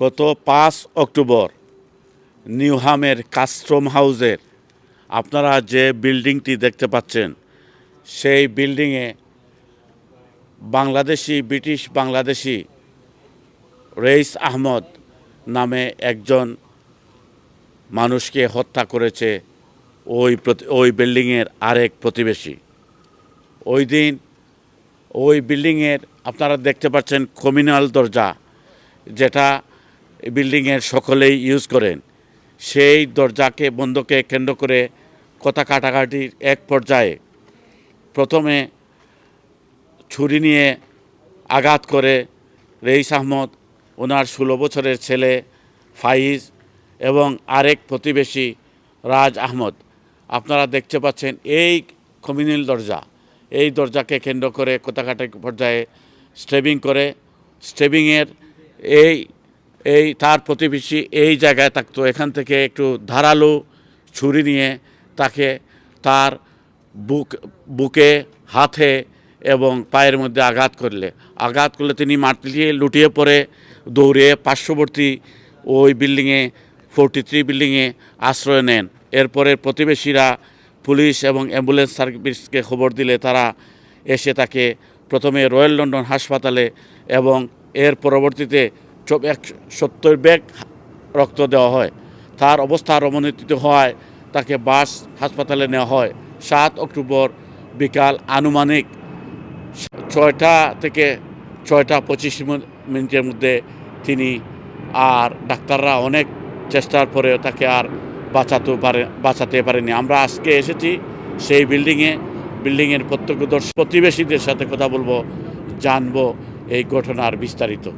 গত পাঁচ October নিউহামের custom হাউসের আপনারা যে বিল্ডিংটি দেখতে পাচ্ছেন, সেই বিল্ডিংয়ে বাংলাদেশি, ব্রিটিশ বাংলাদেশি রেইস আহমদ নামে একজন মানুষকে হত্যা করেছে ওই ওই বিল্ডিংয়ের আরেক প্রতিবেশী। ওই দিন ওই বিল্ডিংয়ের আপনারা দেখতে পাচ্ছেন কমিউনাল দরজা, যেটা বিল্ডিংয়ের সকলেই ইউজ করেন। সেই দরজাকে বন্ধকে কেন্দ্র করে কথা কাটাকাটির এক পর্যায়ে প্রথমে ছুরি নিয়ে আঘাত করে রেইস আহমদ, ওনার ষোলো বছরের ছেলে ফাইজ এবং আরেক প্রতিবেশী রাজ আহমদ। আপনারা দেখতে পাচ্ছেন এই কমিউনাল দরজা। এই দরজাকে কেন্দ্র করে কোথাকাটি পর্যায়ে স্টেবিং করে স্টেবিংয়ের এই এই তার প্রতিবেশী এই জায়গায় থাকতো। এখান থেকে একটু ধারালো ছুরি নিয়ে তাকে তার বুক, বুকে, হাতে এবং পায়ের মধ্যে আঘাত করলে। আঘাত করলে তিনি মাটিয়ে লুটিয়ে পড়ে দৌড়ে পার্শ্ববর্তী ওই বিল্ডিংয়ে, ফোরটি থ্রি বিল্ডিংয়ে আশ্রয় নেন। এরপরে প্রতিবেশীরা পুলিশ এবং অ্যাম্বুলেন্স সার্ভিসকে খবর দিলে তারা এসে তাকে প্রথমে রয়্যাল লন্ডন হাসপাতালে এবং এর পরবর্তীতে এক সত্তর ব্যাগ রক্ত দেওয়া হয়। তার অবস্থার অবনতি হওয়ায় তাকে বাস হাসপাতালে নেওয়া হয়। সাত অক্টোবর বিকাল আনুমানিক ছয়টা থেকে ছয়টা পঁচিশ মিনিটের মধ্যে তিনি আর ডাক্তাররা অনেক চেষ্টার পরে তাকে আর বাঁচাতে পারে, বাঁচাতে পারেনি। আমরা আজকে এসেছি সেই বিল্ডিংয়ে, বিল্ডিংয়ের প্রত্যক্ষদর্শী প্রতিবেশীদের সাথে কথা বলব, জানব এই ঘটনার বিস্তারিত।